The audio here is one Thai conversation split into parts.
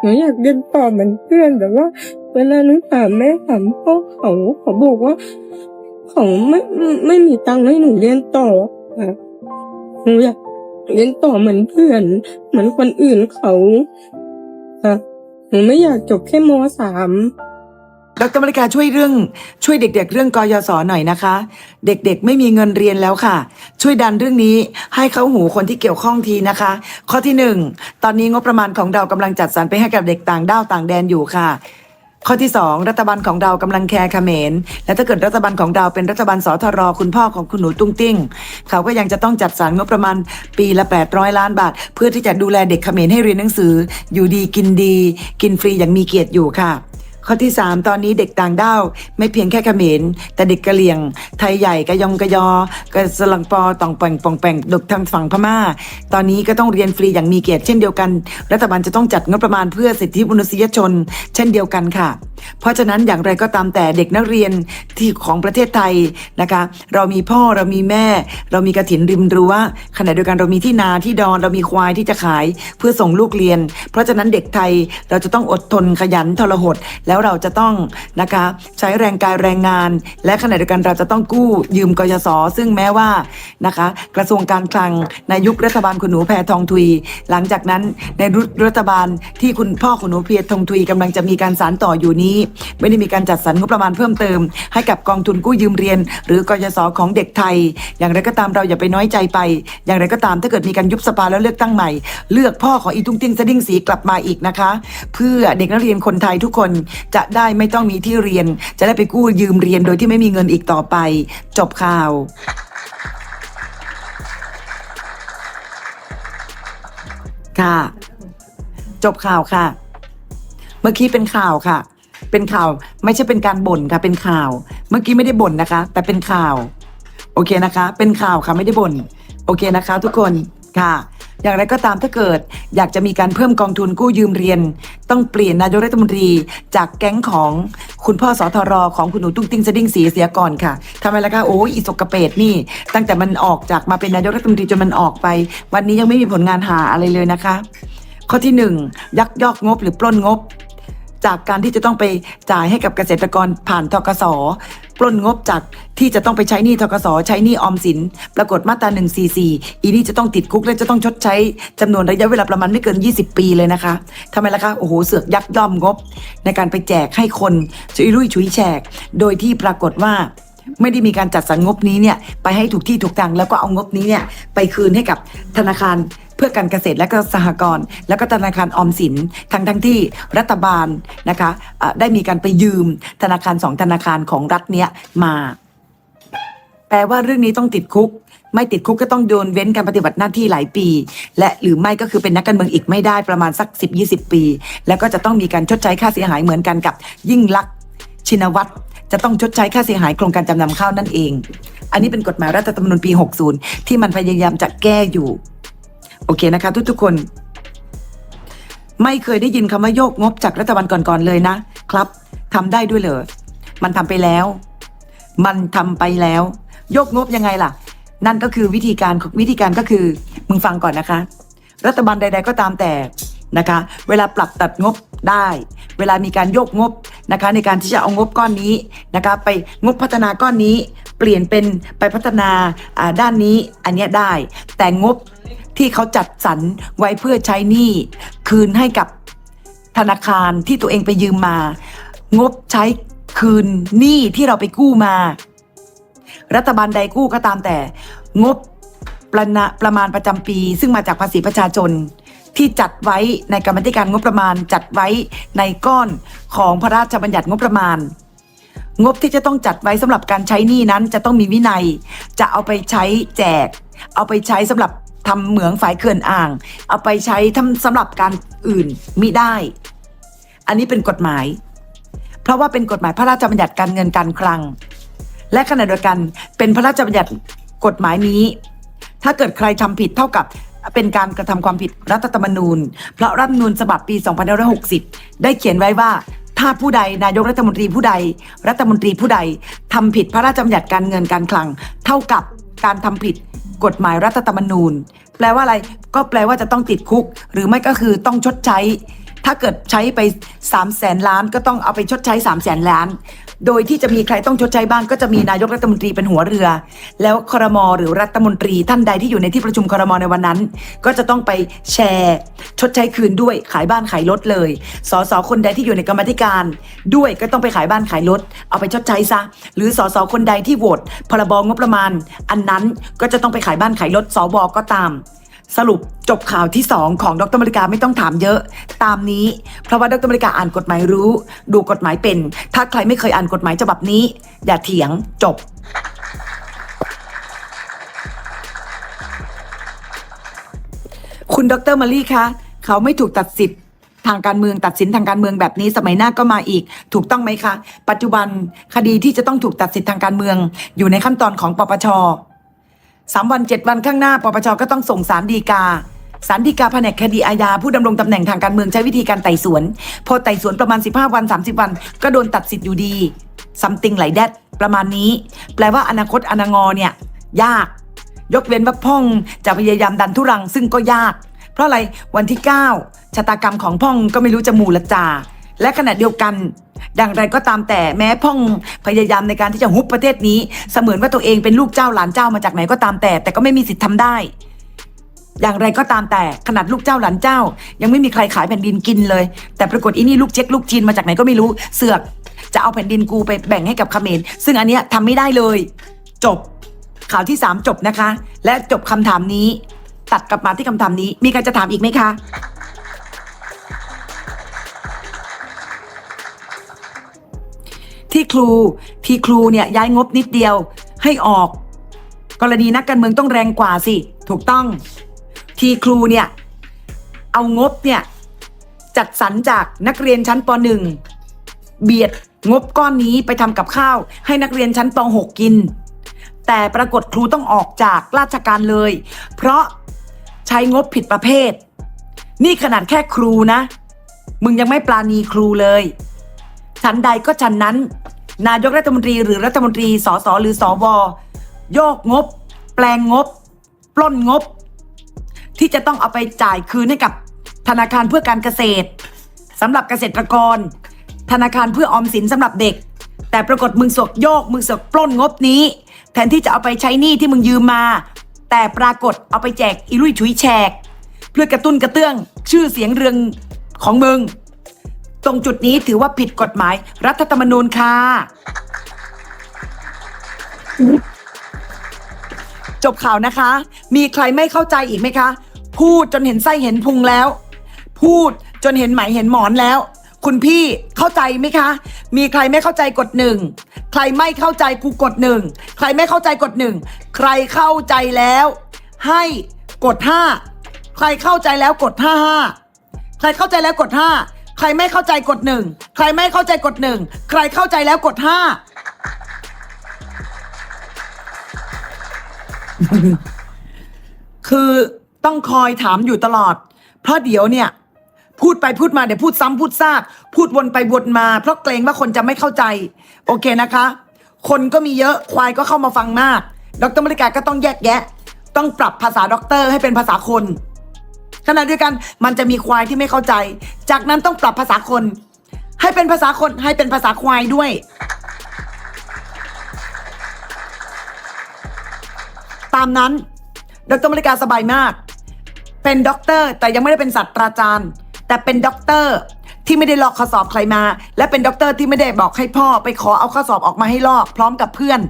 หนูอยากเรียนต่อเหมือนเพื่อนแต่ว่า เวลาหนูถามแม่ถามพ่อเขาเขาบอกว่าเขาไม่ไม่ม่มีตังค์ให้หนูเรียนต่อค่ะหนูอยากเรียนต่อเหมือนเพื่อน เหมือนคนอื่นเขาค่ะหนูไม่อยากจบแค่มสาม ดรมาริกาช่วยเรื่องช่วยเด็ก ๆ เรื่องกยศหน่อยนะคะ เด็กๆ ไม่มีเงินเรียนแล้วค่ะ ช่วยดันเรื่องนี้ให้เข้าหูคนที่เกี่ยวข้องทีนะคะ ข้อที่หนึ่งตอนนี้งบประมาณของเรากำลังจัดสรรไปให้กับเด็กต่างด้าวต่างแดนอยู่ค่ะ ข้อที่สองรัฐบาลของเรากำลังแคร์เขมรและถ้าเกิดรัฐบาลของเราเป็นรัฐบาลสทรคุณพ่อของคุณหนูตุ้งติ้ง เขาก็ยังจะต้องจัดสรรงบประมาณปีละ 800 ล้านบาท เพื่อที่จะดูแลเด็กเขมรให้เรียนหนังสือ อยู่ดีกินดี กินฟรีอย่างมีเกียรติอยู่ค่ะ ข้อที่ 3 ตอนนี้เด็กต่างด้าวไม่เพียงแค่เขมรแต่เด็กกะเหรี่ยง ไทยใหญ่กะยองกะยอกะสลังปอตองแปงปองแปงดกทางฝั่งพม่า ตอนนี้ก็ต้องเรียนฟรีอย่างมีเกียรติเช่นเดียวกัน รัฐบาลจะต้องจัดงบประมาณเพื่อสิทธิมนุษยชน เช่นเดียวกันค่ะ เพราะฉะนั้นอย่างไรก็ตามแต่เด็กนักเรียนที่ของประเทศไทยนะคะ เรามีพ่อเรามีแม่ เรามีกระถินริมรั้วขณะเดียวกันเรามีที่นาที่ดอนเรามีควายที่จะขายเพื่อส่งลูกเรียน เพราะฉะนั้นเด็กไทยเราจะต้องอดทนขยันทรหดแล้แล้วเราจะต้องนะคะใช้แรงกายแรงงาน และขณะเดียวกันเราจะต้องกู้ยืมกยศซึ่งแม้ว่านะคะกระทรวงการคลังในยุครัฐบาลคุณหนูแพทองทุย หลังจากนั้นในรุดรัฐบาลที่คุณพ่อคุณหนูเพียรทองทุยกำลังจะมีการสานต่ออยู่นี้ ไม่ได้มีการจัดสรรงบประมาณเพิ่มเติม ให้กับกองทุนกู้ยืมเรียน หรือกยศของเด็กไทย อย่างไรก็ตามเราอย่าไปน้อยใจไป อย่างไรก็ตามถ้าเกิดมีการยุบสภาแล้วเลือกตั้งใหม่ เลือกพ่อของอีตุ้งติ้งสดิ้งสีกลับมาอีกนะคะ เพื่อเด็กนักเรียนคนไทยทุกคนจะได้ไม่ต้องมีที่เรียน จะได้ไปกู้ยืมเรียนโดยที่ไม่มีเงินอีกต่อไป จบข่าวค่ะ จบข่าวค่ะ เมื่อกี้เป็นข่าวค่ะ เป็นข่าวไม่ใช่เป็นการบ่นค่ะ เป็นข่าว เมื่อกี้ไม่ได้บ่นนะคะ แต่เป็นข่าว โอเคนะคะ เป็นข่าวค่ะไม่ได้บ่นโอเคนะคะ ทุกคนค่ะ อย่างไรก็ตามถ้าเกิด อยากจะมีการเพิ่มกองทุนกู้ยืมเรียน ต้องเปลี่ยนนายกรัฐมนตรี จากแก๊งของคุณพ่อสทรของคุณหนูตุ้งติ้งสดิ้งสีเสียก่อนค่ะทำไมล่ะคะโอ้ยอีสกเปดนี่ ตั้งแต่มันออกจากมาเป็นนายกรัฐมนตรีจนมันออกไป วันนี้ยังไม่มีผลงานหาอะไรเลยนะคะ ข้อที่หนึ่งยักยอกงบหรือปล้นงบ จากการที่จะต้องไปจ่ายให้กับเกษตรกรผ่านทกสปล้นงบจากที่จะต้องไปใช้หนี้ทกสใช้หนี้ออมสิน ปรากฏมาตรา144 อีนี่จะต้องติดคุกและจะต้องชดใช้จำนวนระยะเวลาประมาณไม่เกิน 20 ปีเลยนะคะทำไมล่ะคะ โอ้โห เสือกยักย่อมงบ ในการไปแจกให้คนชุยลุยชุยแฉก โดยที่ปรากฏว่าไม่ได้มีการจัดสรรงบนี้เนี่ยไปให้ถูกที่ถูกทางแล้วก็เอางบนี้เนี่ยไปคืนให้กับธนาคาร เพื่อการเกษตรและก็สหกรณ์แล้วก็ธนาคารออมสินทั้งทั้งที่รัฐบาลนะคะะได้มีการไปยืมธนาคารสองธนาคารของรัฐเนี้ยมา แปลว่าเรื่องนี้ต้องติดคุก ไม่ติดคุกก็ต้องโดนเว้นการปฏิบัติหน้าที่หลายปี และหรือไม่ก็คือเป็นนักการเมืองอีกไม่ได้ประมาณสัก 10-20 ปี แล้วก็จะต้องมีการชดใช้ค่าเสียหายเหมือนกันกับยิ่งลักษณ์ชินวัตรจะต้องชดใช้ค่าเสียหายโครงการจำนำข้าวนั่นเอง อันนี้เป็นกฎหมายรัฐธรรมนูญปี 60 ที่มันพยายามจะแก้อยู่ โอเคนะคะ ทุกๆคน ไม่เคยได้ยินคำว่าโยกงบจากรัฐบาลก่อนๆเลยนะครับทำได้ด้วยเหรอมันทำไปแล้ว มันทำไปแล้วยกงบยังไงล่ะ นั่นก็คือวิธีการวิธีการก็คือ มึงฟังก่อนนะคะ รัฐบาลใด ๆ ก็ตามแต่นะคะ เวลาปรับตัดงบได้ เวลามีการโยกงบนะคะ ในการที่จะเอางบก้อนนี้นะคะ ไปงบพัฒนาก้อนนี้ เปลี่ยนเป็นไปพัฒนาอ่าด้านนี้อันเนี้ยได้ แต่งบ ที่เขาจัดสรรไว้เพื่อใช้หนี้คืนให้กับธนาคารที่ตัวเองไปยืมมา งบใช้คืนหนี้ที่เราไปกู้มา รัฐบาลใดกู้ก็ตามแต่ งบประนะประมาณประจำปี ซึ่งมาจากภาษีประชาชนที่จัดไว้ในกรรมธิการงบประมาณจัดไว้ในก้อนของพระราชบัญญัติงบประมาณ งบที่จะต้องจัดไว้สำหรับการใช้หนี้นั้นจะต้องมีวินัย จะเอาไปใช้แจก เอาไปใช้สำหรับ ทำเหมืองฝายเขื่อนอ่าง เอาไปใช้ทำสำหรับการอื่นมิได้ อันนี้เป็นกฎหมาย เพราะว่าเป็นกฎหมายพระราชบัญญัติการเงินการคลัง และขณะเดียวกันเป็นพระราชบัญญัติกฎหมายนี้ ถ้าเกิดใครทำผิดเท่ากับเป็นการกระทำความผิดรัฐธรรมนูญ เพราะรัฐธรรมนูญฉบับปี 2560 ได้เขียนไว้ว่าถ้าผู้ใดนายกรัฐมนตรีผู้ใด รัฐมนตรีผู้ใดทำผิดพระราชบัญญัติการเงินการคลัง เท่ากับการทำผิด กฎหมายรัฐธรรมนูญ แปลว่าอะไรก็แปลว่าจะต้องติดคุก หรือไม่ก็คือต้องชดใช้ ถ้าเกิดใช้ไป3 0 0แสนล้านก็ต้องเอาไปชดใช้3 0 0แสนล้าน โดยที่จะมีใครต้องชดใช้บ้างก็จะมีนายกรัฐมนตรีเป็นหัวเรือ แล้วครมหรือรัฐมนตรีท่านใดที่อยู่ในที่ประชุมครมในวันนั้น ก็จะต้องไปแชร์ชดใช้คืนด้วยขายบ้านขายรถเลยสสคนใดที่อยู่ในกรรมธิการ ด้วยก็ต้องไปขายบ้านขายรถเอาไปชดใช้ซะหรือสสคนใดที่โหวตพรบงบประมาณ อันนั้นก็จะต้องไปขายบ้านขายรถสวก็ตาม สรุปจบข่าวที่ 2 ของดรมริกาไม่ต้องถามเยอะ ตามนี้ เพราะว่าดรมริกาอ่านกฎหมายรู้ ดูกฎหมายเป็น ถ้าใครไม่เคยอ่านกฎหมายฉบับนี้ อย่าเถียงจบ คุณดรมารีคะเขาไม่ถูกตัดสิทธิ์ทางการเมืองตัดสินทางการเมืองแบบนี้สมัยหน้าก็มาอีก ถูกต้องไหมคะ ปัจจุบันคดีที่จะต้องถูกตัดสิทธิ์ทางการเมือง อยู่ในขั้นตอนของปปช สามวันเจ็ดวันข้างหน้าปปชก็ต้องส่งสารดีกาสารดีกาแผนกคดีอาญาผู้ดำรงตำแหน่งทางการเมืองใช้วิธีการไต่สวน พอไต่สวนประมาณ 15 วัน 30 วัน ก็โดนตัดสิทธิ์อยู่ดีซัมติงไหลแดดประมาณนี้ แปลว่าอนาคตอนางอเนี่ย ยาก ยกเว้นว่าพ่องจะพยายามดันทุรังซึ่งก็ยาก เพราะอะไรวันที่ 9ชะตากรรมของพ่องก็ไม่รู้จะหมู่ละจา และขณะเดียวกันอย่างไรก็ตามแต่แม้พ่องพยายามในการที่จะฮุบประเทศนี้ เสมือนว่าตัวเองเป็นลูกเจ้าหลานเจ้ามาจากไหนก็ตามแต่ แต่ก็ไม่มีสิทธิ์ทำได้ อย่างไรก็ตามแต่ขนาดลูกเจ้าหลานเจ้า ยังไม่มีใครขายแผ่นดินกินเลย แต่ปรากฏอีนี่ลูกเช็คลูกจีนมาจากไหนก็ไม่รู้เสือก จะเอาแผ่นดินกูไปแบ่งให้กับเขมรซึ่งอันเนี้ยทำไม่ได้เลย จบข่าวที่3จบนะคะ และจบคำถามนี้ ตัดกลับมาที่คำถามนี้ มีใครจะถามอีกไหมคะ ที่ครูที่ครูเนี่ยย้ายงบนิดเดียวให้ออก กรณีนักการเมืองต้องแรงกว่าสิ ถูกต้อง ทีครูเนี่ย เอางบเนี่ย จัดสรรจากนักเรียนชั้นป .1 เบียดงบก้อนนี้ไปทำกับข้าว ให้นักเรียนชั้นป .6 กิน แต่ปรากฏครูต้องออกจากราชการเลย เพราะใช้งบผิดประเภท นี่ขนาดแค่ครูนะ มึงยังไม่ปราณีครูเลย ฉันใดก็ฉันนั้น นายกรัฐมนตรีหรือรัฐมนตรีสสหรือสวโยกงบ แปลงงบ ปล้นงบ ที่จะต้องเอาไปจ่ายคืนให้กับธนาคารเพื่อการเกษตรสำหรับเกษตรกร ธนาคารเพื่อออมสินสำหรับเด็ก แต่ปรากฏมึงสกโยก มึงสกปล้นงบนี้ แทนที่จะเอาไปใช้หนี้ที่มึงยืมมา แต่ปรากฏเอาไปแจกอีลุยฉุยแฉก เพื่อกระตุ้นกระเตื้องชื่อเสียงเรืองของมึง ตรงจุดนี้ถือว่าผิดกฎหมายรัฐธรรมนูญค่ะ จบข่าวนะคะ มีใครไม่เข้าใจอีกไหมคะ พูดจนเห็นไส้เห็นพุงแล้ว พูดจนเห็นไหมเห็นหมอนแล้ว คุณพี่เข้าใจไหมคะ มีใครไม่เข้าใจกดหนึ่งใครไม่เข้าใจกูกดหนึ่งใครไม่เข้าใจกดหนึ่งใครเข้าใจแล้ว ให้กดห้าใครเข้าใจแล้วกดห้าห้าใครเข้าใจแล้วกดห้า ใครไม่เข้าใจกดหนึ่งใครไม่เข้าใจกดหนึ่งใครเข้าใจแล้วกดห้าคือต้องคอยถามอยู่ตลอด เพราะเดี๋ยวเนี่ย พูดไปพูดมาเดี๋ยวพูดซ้ำพูดซากพูดวนไปวนมา เพราะเกรงว่าคนจะไม่เข้าใจ โอเคนะคะ คนก็มีเยอะควายก็เข้ามาฟังมาก ดรมริกาก็ต้องแยกแยะ ต้องปรับภาษาด็อกเตอร์ให้เป็นภาษาคน ขณะเดียวกันมันจะมีควายที่ไม่เข้าใจ จากนั้นต้องปรับภาษาคน ให้เป็นภาษาคนให้เป็นภาษาควายด้วย ตามนั้นดรมริกาสบายมาก เป็นด็อกเตอร์แต่ยังไม่ได้เป็นศาสตราจารย์ แต่เป็นด็อกเตอร์ที่ไม่ได้ลอกข้อสอบใครมา และเป็นด็อกเตอร์ที่ไม่ได้บอกให้พ่อไปขอเอาข้อสอบออกมาให้ลอกพร้อมกับเพื่อน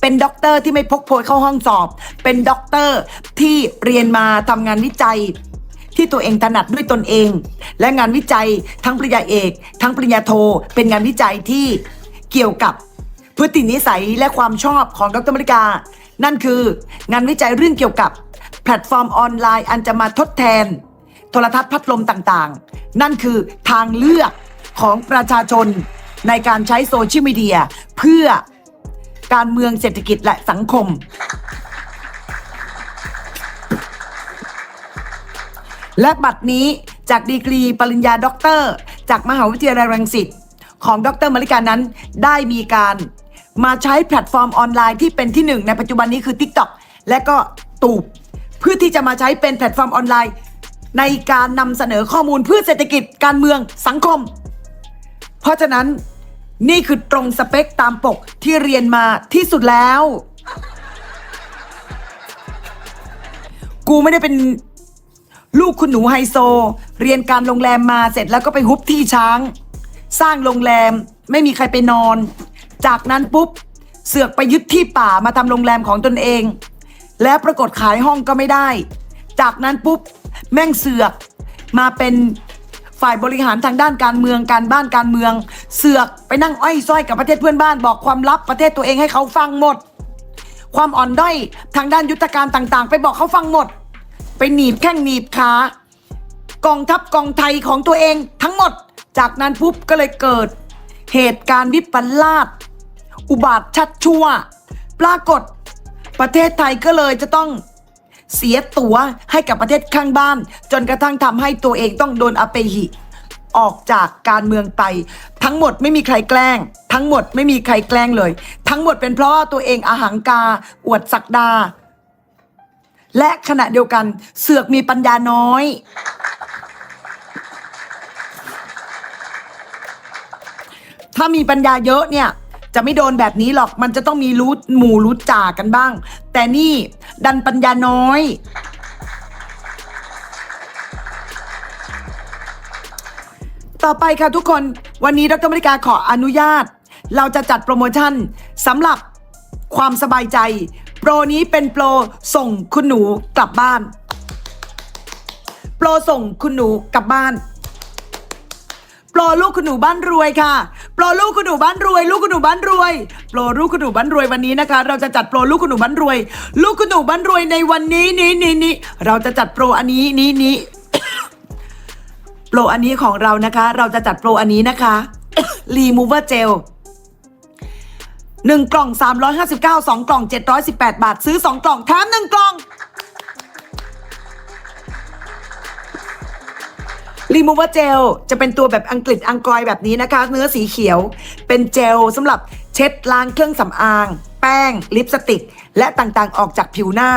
เป็นด็อกเตอร์ที่ไม่พกโพยเข้าห้องสอบ เป็นด็อกเตอร์ที่เรียนมาทำงานวิจัย ที่ตัวเองถนัดด้วยตนเอง และงานวิจัยทั้งปริญญาเอก ทั้งปริญญาโท เป็นงานวิจัยที่เกี่ยวกับพฤตินิสัยและความชอบของดรมริกา นั่นคืองานวิจัยเรื่องเกี่ยวกับ แพลตฟอร์มออนไลน์อันจะมาทดแทน โทรทัศน์พัดลมต่างๆ นั่นคือทางเลือกของประชาชนในการใช้โซเชียลมีเดียเพื่อการเมืองเศรษฐกิจและสังคม และบัตรนี้จากดีกรีปริญญาด็อกเตอร์ จากมหาวิทยาลัยรังสิตของดรมริกานั้นได้มีการมาใช้แพลตฟอร์มออนไลน์ที่เป็นที่หนึ่งในปัจจุบันนี้คือ TikTok และก็ตูบเพื่อที่จะมาใช้เป็นแพลตฟอร์มออนไลน์ ในการนำเสนอข้อมูลเพื่อเศรษฐกิจการเมืองสังคม เพราะฉะนั้นนี่คือตรงสเปคตามปกที่เรียนมาที่สุดแล้ว กูไม่ได้เป็น ลูกคุณหนูไฮโซ เรียนการโรงแรมมาเสร็จแล้วก็ไปฮุบที่ช้าง สร้างโรงแรมไม่มีใครไปนอน จากนั้นปุ๊บ เสือกไปยึดที่ป่ามาทำโรงแรมของตนเอง แล้วปรากฏขายห้องก็ไม่ได้ จากนั้นปุ๊บ แม่งเสือกมาเป็นฝ่ายบริหารทางด้านการเมืองการบ้านการเมือง เสือกไปนั่งอ้อยส้อยกับประเทศเพื่อนบ้านบอกความลับประเทศตัวเองให้เขาฟังหมด ความอ่อนด้อยทางด้านยุทธการต่างๆ ไปบอกเขาฟังหมด ไปหนีบแข้งหนีบขากองทัพกองไทยของตัวเองทั้งหมด จากนั้นปุ๊บก็เลยเกิด เหตุการณ์วิปลาสอุบาทชัดชั่ว ปรากฏ ประเทศไทยก็เลยจะต้องเสียตั๋วให้กับประเทศข้างบ้าน จนกระทั่งทำให้ตัวเองต้องโดนอเปหิ ออกจากการเมืองไป ทั้งหมดไม่มีใครแกล้ง ทั้งหมดไม่มีใครแกล้งเลย ทั้งหมดเป็นเพราะว่าตัวเองอาหังกา อวดศักดา และขณะเดียวกันเสือกมีปัญญาน้อย ถ้ามีปัญญาเยอะเนี่ย จะไม่โดนแบบนี้หรอกมันจะต้องมีรู้หมู่รู้จ่ากันบ้าง แต่นี่ดันปัญญาน้อย ต่อไปค่ะทุกคนวันนี้ดรมริกาขออนุญาต เราจะจัดโปรโมชั่นสำหรับความสบายใจ โปรนี้เป็นโปรส่งคุณหนูกลับบ้าน โปรส่งคุณหนูกลับบ้าน โปรลูกคุณหนูบ้านรวยค่ะ โปรลูกคุณหนูบ้านรวย ลูกคุณหนูบ้านรวย โปรลูกคุณหนูบ้านรวยวันนี้นะคะ เราจะจัดโปรลูกคุณหนูบ้านรวย ลูกคุณหนูบ้านรวยในวันนี้นี้นี้นี้เราจะจัดโปรอันนี้นี้นี้โปรอันนี้ของเรานะคะ เราจะจัดโปรอันนี้นะคะรีมูเวอร์เจล 1 กล่อง 359 2 กล่อง 718 บาท ซื้อ 2 กล่องแถม1 กล่อง รีมูเวอร์เจลจะเป็นตัวแบบอังกฤษอังกรอยแบบนี้นะคะ เนื้อสีเขียว เป็นเจลสำหรับเช็ดล้างเครื่องสำอาง แป้ง ลิปสติก และต่างๆออกจากผิวหน้า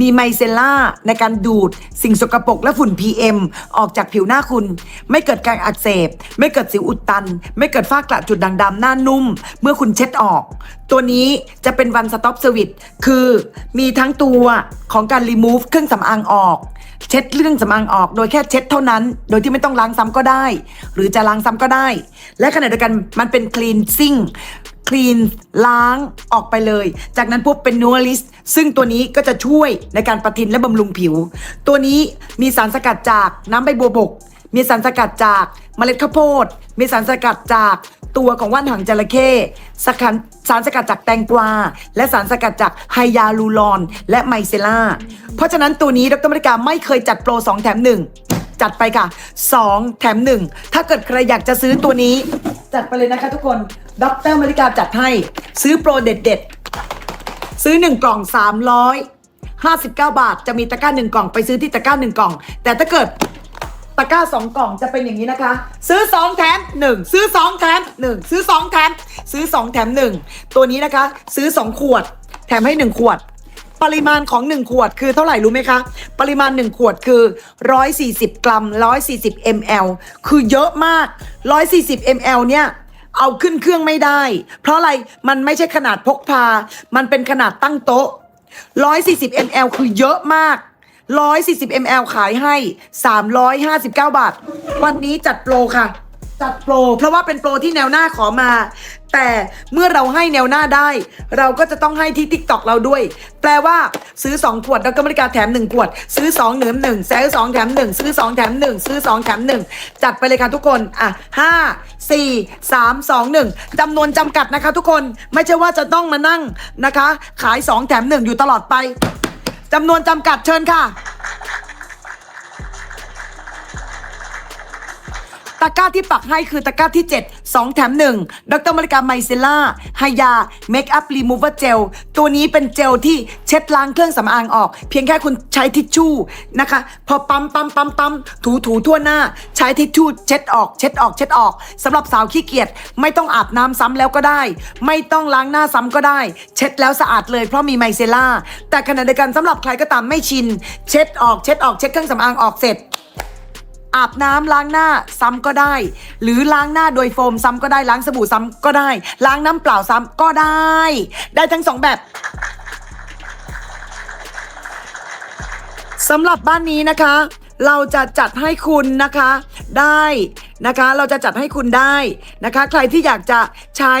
มีไมเซล่าในการดูด สิ่งสกปรกและฝุ่น PM ออกจากผิวหน้าคุณ ไม่เกิดการอักเสบ ไม่เกิดสิวอุดตัน ไม่เกิดฝ้ากระจุดด่างดำหน้านุ่ม เมื่อคุณเช็ดออก ตัวนี้จะเป็น one stop service คือมีทั้งตัวของการ remove เครื่องสำอางออกเช็ดเรื่องสำอางออกโดยแค่เช็ดเท่านั้น โดยที่ไม่ต้องล้างซ้ำก็ได้ หรือจะล้างซ้ำก็ได้ และขณะเดียวกันมันเป็น cleansing คลีนล้างออกไปเลย จากนั้นปุ๊บเป็นนัวลิสซึ่งตัวนี้ก็จะช่วยในการประทินและบำรุงผิว ตัวนี้มีสารสกัดจากน้ำใบบัวบก มีสารสกัดจากเมล็ดข้าวโพด มีสารสกัดจากตัวของว่านหางจระเข้สกัดสารสกัดจากแตงกวา และสารสกัดจากไฮยาลูรอน และไมเซล่า เพราะฉะนั้นตัวนี้ดรมริกาไม่เคยจัดโปร 2 แถม 1 จัดไปค่ะ 2 แถม 1 ถ้าเกิดใครอยากจะซื้อตัวนี้ จัดไปเลยนะคะทุกคนดรมริกาจัดให้ซื้อโปรเด็ดๆ ซื้อ 1 กล่อง 359 บาท จะมีตะกร้า 1 กล่องไปซื้อที่ตะกร้า 1 กล่อง แต่ถ้าเกิดตะกร้าสองกล่องจะเป็นอย่างนี้นะคะ ซื้อ 2 แถม 1 ซื้อ 2 แถม 1 ซื้อ 2 แถม ซื้อ 2 แถม 1 ตัวนี้นะคะ ซื้อ 2 ขวด แถมให้ 1 ขวด ปริมาณของ 1 ขวดคือเท่าไหร่รู้ไหมคะ ปริมาณ 1 ขวดคือ 140 กรัม 140 ml คือเยอะมาก 140 ml เนี่ยเอาขึ้นเครื่องไม่ได้ เพราะอะไรมันไม่ใช่ขนาดพกพา มันเป็นขนาดตั้งโต๊ะ 140 ml คือเยอะมาก140 ml ขายให้ 359 บาท วันนี้จัดโปรค่ะ จัดโปร เพราะว่าเป็นโปรที่แนวหน้าขอมา แต่เมื่อเราให้แนวหน้าได้ เราก็จะต้องให้ที่ TikTok เราด้วย แปลว่าซื้อ 2 ขวดแล้วก็บริการแถม 1 ขวด ซื้อ 2 เหนือหนึ่งซื้อ2แถม 1 ซื้อ 2 แถม 1 ซื้อ 2 แถม 1 จัดไปเลยค่ะทุกคน อะ 5 4 3 2 1จำนวนจำกัดนะคะทุกคนไม่ใช่ว่าจะต้องมานั่งนะคะ ขาย 2 แถม 1 อยู่ตลอดไปจำนวนจำกัดเชิญค่ะ ตะกร้าที่ปักให้คือตะกร้าที่ 7 2 แถม 1 ดรมริกาไมเซล่าไฮยาเมคอัพรีมูเวอร์เจลตัวนี้เป็นเจลที่เช็ดล้างเครื่องสำอางออก เพียงแค่คุณใช้ทิชชู่นะคะ พอปั๊มปั๊มปั๊มปั๊มถูถูทั่วหน้า ใช้ทิชชู่เช็ดออก เช็ดออกเช็ดออกสำหรับสาวขี้เกียจไม่ต้องอาบน้ำซ้ำแล้วก็ได้ ไม่ต้องล้างหน้าซ้ำก็ได้ เช็ดแล้วสะอาดเลยเพราะมีไมเซล่าแต่ขณะเดียวกันสำหรับใครก็ตามไม่ชิน เช็ดออกเช็ดออกเช็ดเครื่องสำอางออกเสร็จ อาบน้ำล้างหน้าซ้ำก็ได้ หรือล้างหน้าโดยโฟมซ้ำก็ได้ล้างสบู่ซ้ำก็ได้ ล้างน้ำเปล่าซ้ำก็ได้ ได้ทั้งสองแบบสำหรับบ้านนี้นะคะ เราจะจัดให้คุณนะคะ ได้นะคะ เราจะจัดให้คุณได้นะคะ ใครที่อยากจะใช้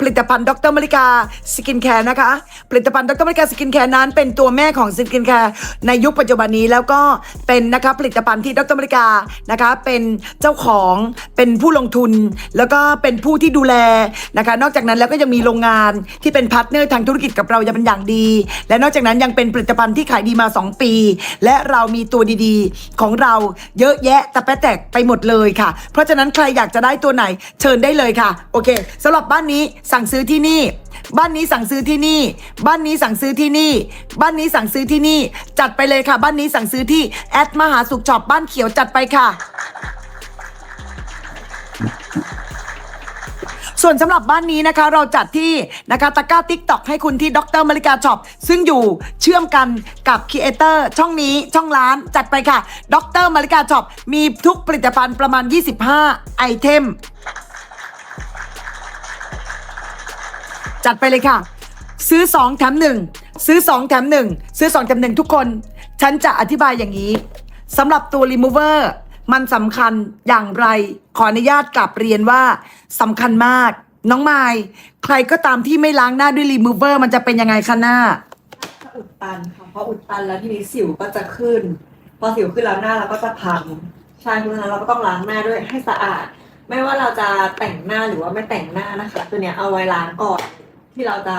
ผลิตภัณฑ์ดรมริกาสกินแคร์นะคะ ผลิตภัณฑ์ดรมริกาสกินแคร์นั้น เป็นตัวแม่ของสกินแคร์ในยุคปัจจุบันนี้แล้วก็เป็นนะคะผลิตภัณฑ์ที่ดรมริกานะคะเป็นเจ้าของเป็นผู้ลงทุน แล้วก็เป็นผู้ที่ดูแลนะคะ นอกจากนั้นแล้วก็ยังมีโรงงานที่เป็นพาร์ทเนอร์ทางธุรกิจกับเราอย่างเป็นอย่างดี และนอกจากนั้นยังเป็นผลิตภัณฑ์ที่ขายดีมา 2 ปี และเรามีตัวดีๆ ของเราเยอะแยะตะแปะแตกไปหมดเลยค่ะเพราะฉะนั้นใครอยากจะได้ตัวไหนเชิญได้เลยค่ะ โอเคสำหรับบ้านนี้สั่งซื้อที่นี่ บ้านนี้สั่งซื้อที่นี่ บ้านนี้สั่งซื้อที่นี่ บ้านนี้สั่งซื้อที่นี่ จัดไปเลยค่ะ บ้านนี้สั่งซื้อที่แอดมหาสุขช็อปบ้านเขียวจัดไปค่ะ ส่วนสำหรับบ้านนี้นะคะ เราจัดที่นะคะตะกร้าทิกตอกให้คุณที่ดรมาริกาช็อปซึ่งอยู่เชื่อมกันกับครีเอเตอร์ช่องนี้ช่องร้านจัดไปค่ะดรมาริกาช็อปมีทุกผลิตภัณฑ์ประมาณ 25 ไอเทม จัดไปเลยค่ะ ซื้อ 2 แถม 1 ซื้อ 2 แถม 1 ซื้อ 2 แถม 1 ทุกคน ฉันจะอธิบายอย่างนี้สำหรับตัว remover มั นสำคัญอย่างไร ขออนุญาตกลับเรียนว่าสำคัญมาก น้องไมายใครก็ตามที่ไม่ล้างหน้าด้วย remover มันจะเป็นยังไงคะหน้า ถ้าอุดตันค่ะพออุดตันแล้วทีนี้สิวก็จะขึ้น พอสิวขึ้นแล้วหน้าเราก็จะพังใช่เพราะฉะนั้นเราก็ต้องล้างหน้าด้วยให้สะอาด ไม่ว่าเราจะแต่งหน้าหรือว่าไม่แต่งหน้านะคะ ตัวเนี้ยเอาไว้ล้างก่อนที่เราจะ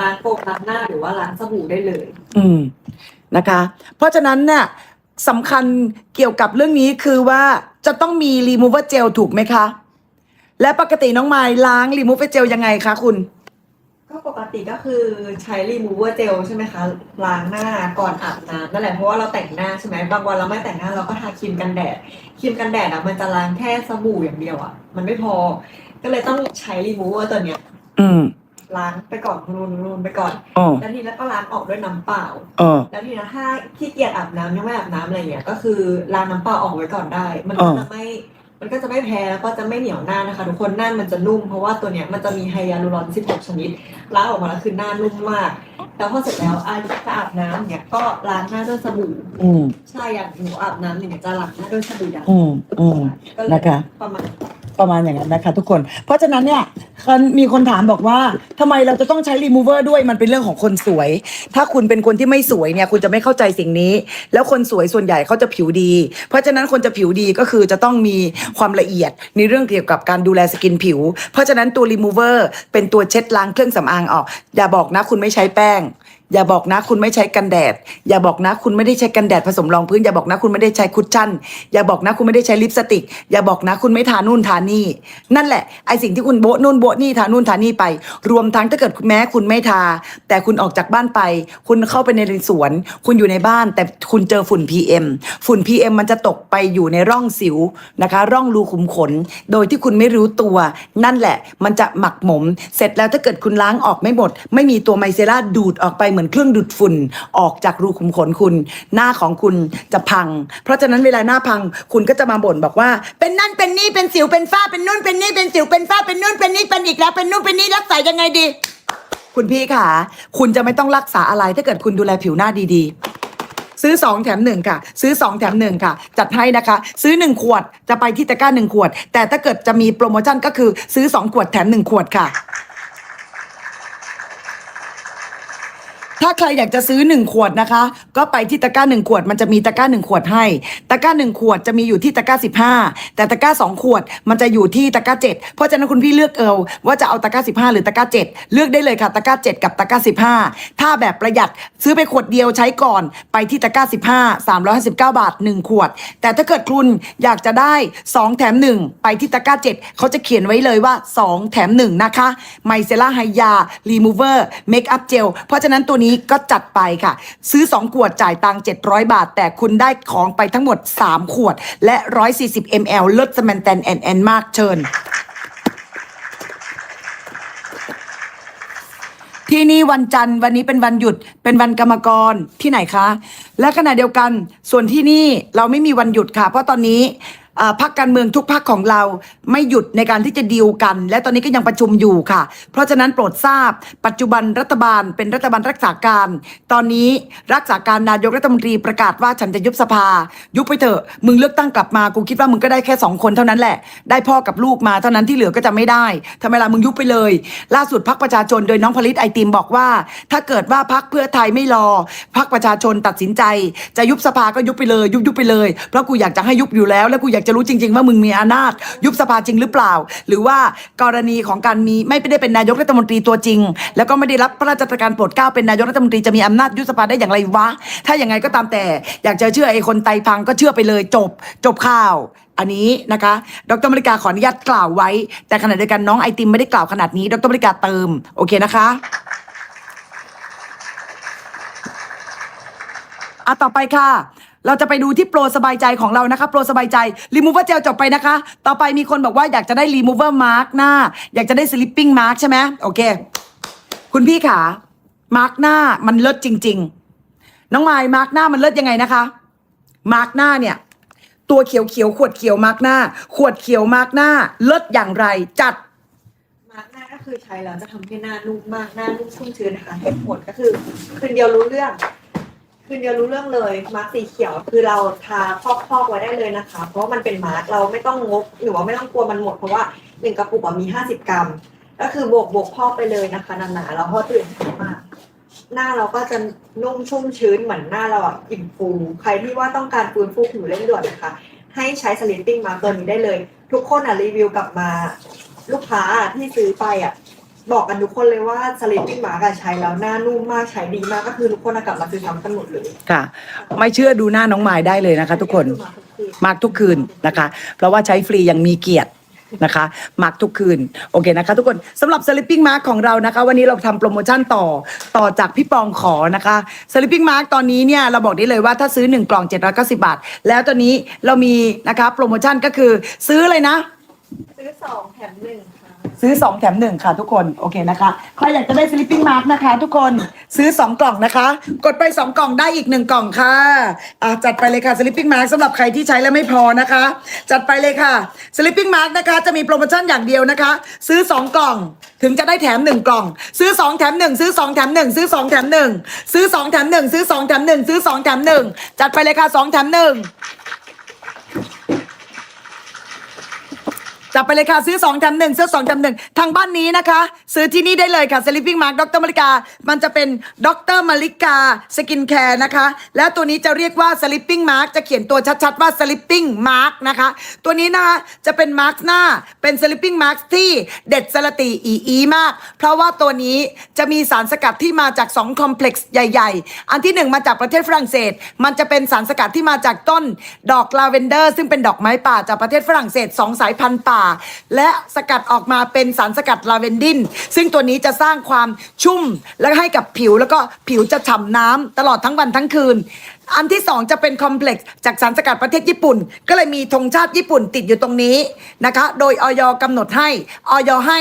ล้างโฟมล้างหน้าหรือว่าล้างสบู่ได้เลย อืมนะคะ เพราะฉะนั้นเนี่ย สำคัญเกี่ยวกับเรื่องนี้คือว่าจะต้องมี remover gel ถูกไหมคะ และปกติน้องไมายล้าง remover gel ยังไงคะคุณ ก็ปกติก็คือใช้รีมูเวอร์เจลใช่ไหมคะล้างหน้าก่อนอาบน้ำนั่นแหละเพราะว่าเราแต่งหน้าใช่ไหมบางวันเราไม่แต่งหน้าเราก็ทาครีมกันแดดครีมกันแดดอะมันจะล้างแค่สบู่อย่างเดียวอะมันไม่พอ ก็เลยต้องใช้รีมูเวอร์ตัวเนี้ย อืม ล้างไปก่อนนูนนูนไปก่อนอ๋อแล้วทีนี้ก็ล้างออกด้วยน้ำเปล่าอ๋อแล้วทีนี้ถ้าขี้เกียจอาบน้ำยังไม่อาบน้ำอะไรเงี้ยก็คือล้างน้ำเปล่าออกไว้ก่อนได้ มันก็อ่าจะไม่ มันก็จะไม่แพ้แล้วก็จะไม่เหนียวหน้านะคะ ทุกคนหน้ามันจะนุ่มเพราะว่าตัวเนี้ยมันจะมีไฮยาลูรอน16ชนิดล้างออกมาแล้วคือหน้านุ่มมาก แล้วพอเสร็จแล้วอาจะอาบน้ำเนี่ยก็ล้างหน้าด้วยสบู่อืม ใช่อย่างหนูอาบน้ำเนี่ยจะล้างหน้าด้วยสบู่ดำอืมอืม ก็เลยนะคะ ประมาณ ประมาณอย่างนั้นนะคะ ทุกคน เพราะฉะนั้นเนี่ยคนมีคนถามบอกว่าทำไมเราจะต้องใช้รีมูเวอร์ด้วยมันเป็นเรื่องของคนสวย ถ้าคุณเป็นคนที่ไม่สวยเนี่ย คุณจะไม่เข้าใจสิ่งนี้ แล้วคนสวยส่วนใหญ่เขาจะผิวดี เพราะฉะนั้นคนจะผิวดีก็คือจะต้องมีความละเอียดในเรื่องเกี่ยวกับการดูแลสกินผิว เพราะฉะนั้นตัวรีมูเวอร์เป็นตัวเช็ดล้างเครื่องสำอางออก อย่าบอกนะคุณไม่ใช้แป้ง อย่าบอกนะคุณไม่ใช้กันแดด อย่าบอกนะคุณไม่ได้ใช้กันแดดผสมรองพื้น อย่าบอกนะคุณไม่ได้ใช้คุชชั่น อย่าบอกนะคุณไม่ได้ใช้ลิปสติก อย่าบอกนะคุณไม่ทานู่นทานี่ นั่นแหละไอสิ่งที่คุณโบะนู่นโบะนี่ทานู่นทานี่ไป รวมทั้งถ้าเกิดแม้คุณไม่ทา แต่คุณออกจากบ้านไป คุณเข้าไปในสวน คุณอยู่ในบ้าน แต่คุณเจอฝุ่น PM ฝุ่น PM มันจะตกไปอยู่ในร่องสิวนะคะ ร่องรูขุมขน โดยที่คุณไม่รู้ตัว นั่นแหละ มันจะหมักหมม เสร็จแล้วถ้าเกิดคุณล้างออกไม่หมด ไม่มีตัวไมเซล่าดูดออกไปเหมือนเครื่องดูดฝุ่นออกจากรูขุมขนคุณ หน้าของคุณจะพัง เพราะฉะนั้นเวลาหน้าพังคุณก็จะมาบ่นบอกว่า เป็นนั่นเป็นนี่เป็นสิวเป็นฝ้าเป็นนู่นเป็นนี่เป็นสิวเป็นฝ้าเป็นนู่นเป็นนี่เป็นอีกแล้วเป็นนู่นเป็นนี่รักษายังไงดี คุณพี่ค่ะ คุณจะไม่ต้องรักษาอะไรถ้าเกิดคุณดูแลผิวหน้าดีๆซื้อ 2 แถม 1 ค่ะ ซื้อ 2 แถม 1 ค่ะ จัดให้นะคะ ซื้อ 1 ขวดจะไปที่ตะกร้า 1 ขวด แต่ถ้าเกิดจะมีโปรโมชั่นก็คือซื้อ 2 ขวดแถม 1 ขวดค่ะ ถ้าใครอยากจะซื้อ 1 ขวดนะคะ ก็ไปที่ตะกร้า 1 ขวดมันจะมีตะกร้า 1 ขวดให้ ตะกร้า 1 ขวดจะมีอยู่ที่ตะกร้า 15 แต่ตะกร้า 2 ขวดมันจะอยู่ที่ตะกร้า 7 เพราะฉะนั้นคุณพี่เลือกเอวว่าจะเอาตะกร้า 15 หรือตะกร้า 7 เลือกได้เลยค่ะตะกร้า 7 กับตะกร้า 15 ถ้าแบบประหยัดซื้อไปขวดเดียวใช้ก่อนไปที่ตะกร้า 15 359 บาท 1 ขวด แต่ถ้าเกิดคุณอยากจะได้ 2 แถม 1 ไปที่ตะกร้า 7 เขาจะเขียนไว้เลยว่า 2 แถม 1 นะคะไมเซล่าไฮยารีมูเวอร์เมคอัพเจลเพราะฉะนั้นตัวนี้ก็จัดไปค่ะ ซื้อ 2 ขวดจ่ายตังค์700 บาท แต่คุณได้ของไปทั้งหมด 3 ขวด และ 140 ml เลิศสแมนแตนแอนแอนมากเชิญ ที่นี่วันจันทร์วันนี้เป็นวันหยุดเป็นวันกรรมกรที่ไหนคะ และขณะเดียวกันส่วนที่นี่เราไม่มีวันหยุดค่ะ เพราะตอนนี้ พักการเมืองทุกพักของเราไม่หยุดในการที่จะดีลกัน และตอนนี้ก็ยังประชุมอยู่ค่ะ เพราะฉะนั้นโปรดทราบ ปัจจุบันรัฐบาลเป็นรัฐบาลรักษาการ ตอนนี้รักษาการนายกรัฐมนตรีประกาศว่าฉันจะยุบสภา ยุบไปเถอะ มึงเลือกตั้งกลับมากูคิดว่ามึงก็ได้แค่สองคนเท่านั้นแหละ ได้พ่อกับลูกมาเท่านั้นที่เหลือก็จะไม่ได้ทำไมล่ะมึงยุบไปเลย ล่าสุดพักประชาชนโดยน้องผลิตไอติมบอกว่า ถ้าเกิดว่าพักเพื่อไทยไม่รอพักประชาชนตัดสินใจ จะยุบสภาก็ยุบไปเลย ยุบยุบไปเลยเพราะกูอยากจะให้ยุบอยู่แล้ว แล้วกูอยากจะรู้จริง ๆ ว่ามึงมีอำนาจยุบสภาจริงหรือเปล่า หรือว่ากรณีของการมีไม่ได้เป็นนายกรัฐมนตรีตัวจริง แล้วก็ไม่ได้รับพระราชทานโปรดเกล้าเป็นนายกรัฐมนตรีจะมีอำนาจยุบสภาได้อย่างไรวะ ถ้าอย่างไงก็ตามแต่ อยากจะเชื่อไอ้คนไตพังก็เชื่อไปเลยจบ จบข่าว อันนี้นะคะ ดรมริกาขออนุญาตกล่าวไว้ แต่ขณะเดียวกันน้องไอติมไม่ได้กล่าวขนาดนี้ ดรมริกาเติม โอเคนะคะอะต่อไปค่ะ เราจะไปดูที่โปรสบายใจของเรานะคะโปรสบายใจรีมูเวอร์เจลจบไปนะคะ ต่อไปมีคนบอกว่าอยากจะได้รีมูเวอร์มาร์กหน้า อยากจะได้สลิปปิ้งมาร์กใช่ไหมโอเค คุณพี่ขามาร์กหน้ามันเลิศจริง ๆ น้องไม้มาร์กหน้ามันเลิศยังไงนะคะ มาร์กหน้าเนี่ย ตัวเขียวเขียวขวดเขียวมาร์กหน้า ขวดเขียวมาร์กหน้า เลิศอย่างไร จัดมาร์กหน้าก็คือใช้แล้วจะทำให้หน้านุ่มมากหน้านุ่มชุ่มชื้นนะคะเหตุผลก็คือคืนเดียวรู้เรื่อง คืนเดียวรู้เรื่องเลยมาร์กสีเขียวคือเราทาพอกๆไว้ได้เลยนะคะ เพราะว่ามันเป็นมาร์กเราไม่ต้องงกหรือว่าไม่ต้องกลัวมันหมดเพราะว่าหนึ่งกระปุกอะมีห้าสิบกรัม ก็คือโบกโบกพอกไปเลยนะคะหนาๆแล้วพอตื่นเช้ามาหน้าเราก็จะนุ่มชุ่มชื้นเหมือนหน้าเราอะอิ่มฟูใครที่ว่าต้องการฟื้นฟูผิวเร่งด่วนนะคะ ให้ใช้สลิปปิ้งมาตัวนี้ได้เลย ทุกคนอะรีวิวกลับมา ลูกค้าที่ซื้อไปอะ บอกกันทุกคนเลยว่าสลิปปิ้งมาใช้แล้วหน้านุ่มมากใช้ดีมากก็คือทุกคนอะกลับมาซื้อซ้ำกันหมดเลยค่ะ ไม่เชื่อดูหน้าน้องไม้ได้เลยนะคะ ทุกคนมาร์กทุกคืนนะคะ เพราะว่าใช้ฟรีอย่างมีเกียรตินะคะมาร์กทุกคืน โอเคนะคะ ทุกคนสำหรับ Sleeping Mark ของเรานะคะ วันนี้เราทำโปรโมชั่นต่อต่อจากพี่ปองขอนะคะ Sleeping Mark ตอนนี้เนี่ยเราบอกได้เลยว่าถ้าซื้อ 1 กล่อง 790 บาท แล้วตอนนี้เรามีนะคะโปรโมชั่นก็คือซื้อเลยนะ ซื้อสองแถมหนึ่งค่ะ ซื้อ 2 แถม 1 ค่ะทุกคน โอเคนะคะ ใครอยากจะได้ sleeping mask นะคะ ทุกคนซื้อ 2 กล่องนะคะ กดไป 2 กล่องได้อีก 1 กล่องค่ะอะ จัดไปเลยค่ะ sleeping mask สำหรับใครที่ใช้แล้วไม่พอนะคะ จัดไปเลยค่ะ sleeping mask นะคะ จะมีโปรโมชั่นอย่างเดียวนะคะ ซื้อ 2 กล่องถึงจะได้แถม 1 กล่อง ซื้อ 2 แถม 1 ซื้อ 2 แถม 1 ซื้อ 2 แถม 1 ซื้อ 2 แถม 1 ซื้อ 2 แถม 1 ซื้อ 2 แถม 1 จัดไปเลยค่ะ 2 แถม 1 จับไปเลยค่ะ ซื้อ2แถม1ซื้อ2แถม1ทางบ้านนี้นะคะ ซื้อที่นี่ได้เลยค่ะ Sleeping Mark ดรมาริกา มันจะเป็นดรมาริกาสกินแคร์นะคะ แล้วตัวนี้จะเรียกว่า Sleeping Mark จะเขียนตัวชัดๆว่า Sleeping Mark นะคะ ตัวนี้นะคะจะเป็นมาร์กหน้าเป็น Sleeping Mark ที่เด็ดสลติอีอีมาก เพราะว่าตัวนี้จะมีสารสกัดที่มาจาก2คอมเพล็กซ์ใหญ่ ๆ อันที่ 1 มาจากประเทศฝรั่งเศส มันจะเป็นสารสกัดที่มาจากต้นดอกลาเวนเดอร์ ซึ่งเป็นดอกไม้ป่าจากประเทศฝรั่งเศส2สายพันธุ์ป่าและสกัดออกมาเป็นสารสกัดลาเวนดิน ซึ่งตัวนี้จะสร้างความชุ่มและให้กับผิวแล้วก็ผิวจะฉ่ำน้ำตลอดทั้งวันทั้งคืน อันที่สองจะเป็นคอมเพล็กซ์จากสารสกัดประเทศญี่ปุ่น ก็เลยมีธงชาติญี่ปุ่นติดอยู่ตรงนี้นะคะ โดยออยกำหนดให้ออยให้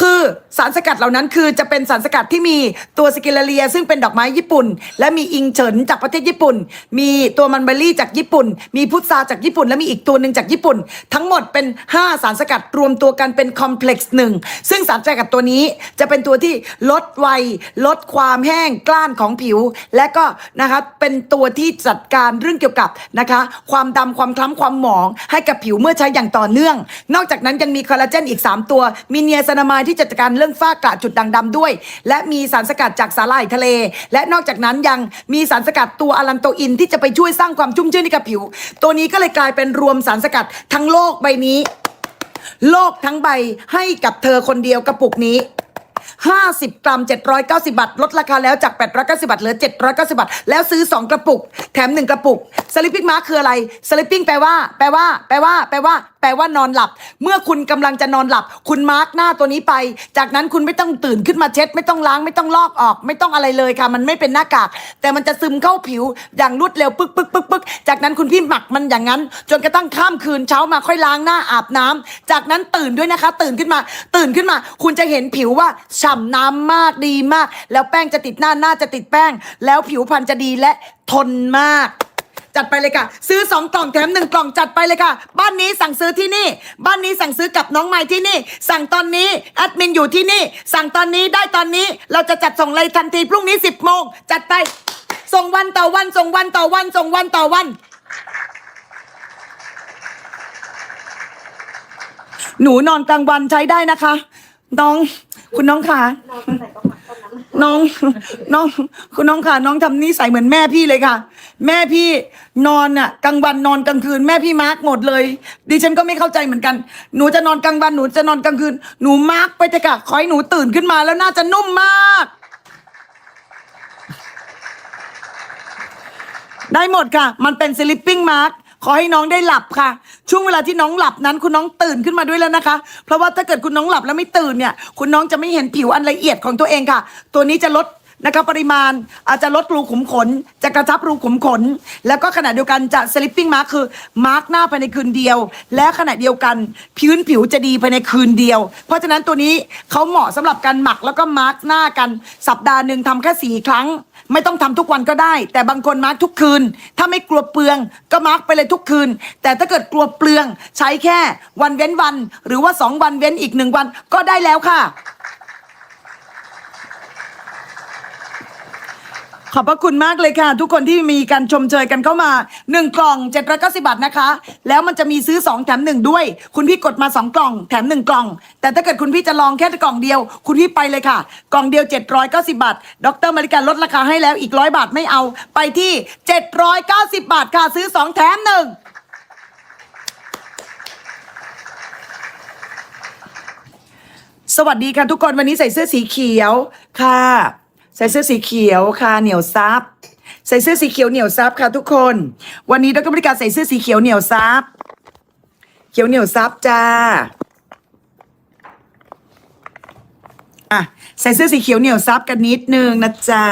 คือสารสกัดเหล่านั้นคือจะเป็นสารสกัดที่มีตัวสกิลเลีย ซึ่งเป็นดอกไม้ญี่ปุ่น และมีอิงเฉินจากประเทศญี่ปุ่น มีตัวมันเบอรี่จากญี่ปุ่น มีพุทราจากญี่ปุ่น และมีอีกตัวหนึ่งจากญี่ปุ่น ทั้งหมดเป็น 5 สารสกัดรวมตัวกันเป็นคอมเพล็กซ์หนึ่งซึ่งสารสกัดตัวนี้จะเป็นตัวที่ลดวัย ลดความแห้งกล้านของผิว และก็นะคะเป็นตัวที่จัดการเรื่องเกี่ยวกับนะคะความดำความคล้ำความหมองให้กับผิวเมื่อใช้อย่างต่อเนื่อง นอกจากนั้นยังมีคอลลาเจนอีก 3 ตัวมีเนียซานามายที่จัดการเรื่องฝ้ากระจุดด่างดำด้วย และมีสารสกัดจากสาหร่ายทะเล และนอกจากนั้นยังมีสารสกัดตัวอะลันโตอินที่จะไปช่วยสร้างความชุ่มชื่นให้กับผิว ตัวนี้ก็เลยกลายเป็นรวมสารสกัดทั้งโลกใบนี้ โลกทั้งใบให้กับเธอคนเดียวกระปุกนี้50 กรัม 790 บาท ลดราคาแล้วจาก 890 บาท เหลือ 790 บาท แล้วซื้อ 2 กระปุก แถม 1 กระปุก sleeping mask คืออะไร sleeping แปลว่า แปลว่า แปลว่า แปลว่า แปลว่านอนหลับ เมื่อคุณกำลังจะนอนหลับ คุณมาร์กหน้าตัวนี้ไป จากนั้นคุณไม่ต้องตื่นขึ้นมาเช็ด ไม่ต้องล้างไม่ต้องลอกออก ไม่ต้องอะไรเลยค่ะ มันไม่เป็นหน้ากาก แต่มันจะซึมเข้าผิวอย่างรวดเร็วปึ๊กปึ๊กปึ๊กปึ๊กจากนั้นคุณพี่หมักมันอย่างนั้น จนกระทั่งข้ามคืนเช้ามาค่อยล้างหน้าอาบน้ำจากนั้นตื่นด้วยนะคะ ตื่นขึ้นมา ตื่นขึ้นมา คุณจะเห็นผิวว่าฉ่ำน้ำมากดีมาก แล้วแป้งจะติดหน้าหน้าจะติดแป้ง แล้วผิวพรรณจะดีและทนมาก จัดไปเลยค่ะ ซื้อสองกล่องแถมหนึ่งกล่องจัดไปเลยค่ะ บ้านนี้สั่งซื้อที่นี่ บ้านนี้สั่งซื้อกับน้องไม้ที่นี่ สั่งตอนนี้แอดมินอยู่ที่นี่ สั่งตอนนี้ได้ตอนนี้เราจะจัดส่งเลยทันทีพรุ่งนี้สิบโมงจัดไป ส่งวันต่อวันส่งวันต่อวันส่งวันต่อวัน หนูนอนกลางวันใช้ได้นะคะ น้องคุณน้องค่ะเราตอนไหนก็มักตอ น้องน้องคุณน้องค่ะ น้องทำนิสัยเหมือนแม่พี่เลยค่ะ แม่พี่นอนอะกลางวันนอนกลางคืน แม่พี่มาร์กหมดเลย ดิฉันก็ไม่เข้าใจเหมือนกัน หนูจะนอนกลางวันหนูจะนอนกลางคืน หนูมาร์กไปเถอะค่ะขอให้หนูตื่นขึ้นมาแล้วน่าจะนุ่มมาก ได้หมดค่ะ มันเป็น sleeping mask ขอให้น้องได้หลับค่ะ ช่วงเวลาที่น้องหลับนั้น คุณน้องตื่นขึ้นมาด้วยแล้วนะคะ เพราะว่าถ้าเกิดคุณน้องหลับแล้วไม่ตื่นเนี่ย คุณน้องจะไม่เห็นผิวอันละเอียดของตัวเองค่ะ ตัวนี้จะลดนะคะปริมาณอาจจะลดรูขุมขน จะกระชับรูขุมขน แล้วก็ขณะเดียวกันจะ sleeping mask คือมาร์กหน้าภายในคืนเดียว และขณะเดียวกันพื้นผิวจะดีภายในคืนเดียว เพราะฉะนั้นตัวนี้เขาเหมาะสำหรับการหมักแล้วก็มาร์กหน้ากันสัปดาห์หนึ่งทำแค่สี่ครั้ง ไม่ต้องทำทุกวันก็ได้ แต่บางคนมาร์กทุกคืน ถ้าไม่กลัวเปลืองก็มาร์กไปเลยทุกคืน แต่ถ้าเกิดกลัวเปลือง ใช้แค่วันเว้นวัน หรือว่าสองวันเว้นอีกหนึ่งวันก็ได้แล้วค่ะ ขอบพระคุณมากเลยค่ะ ทุกคนที่มีการชมเชยกันเข้ามา 1 กล่อง7 9 0บาทนะคะ แล้วมันจะมีซื้อ 2 แถม 1 ด้วย คุณพี่กดมา 2 กล่อง แถม 1 กล่อง แต่ถ้าเกิดคุณพี่จะลองแค่กล่องเดียว คุณพี่ไปเลยค่ะ กล่องเดียว 790 บาท ดรมาริการลดราคาให้แล้วอีกร้อยบาทไม่เอา ไปที่ 790 บาทค่ะซื้อ 2 แถม 1สวัสดีค่ะทุกคนวันนี้ใส่เสื้อสีเขียวค่ะ ใส่เสื้อสีเขียวค่ะเหนียวซับใส่เสื้อสีเขียวเหนียวซับค่ะทุกคน วันนี้ดรบริการใส่เสื้อสีเขียวเหนียวซับเขียวเหนียวซับจ้าอะใส่เสื้อสีเขียวเหนียวซับกันนิดนึงนะจ๊ะ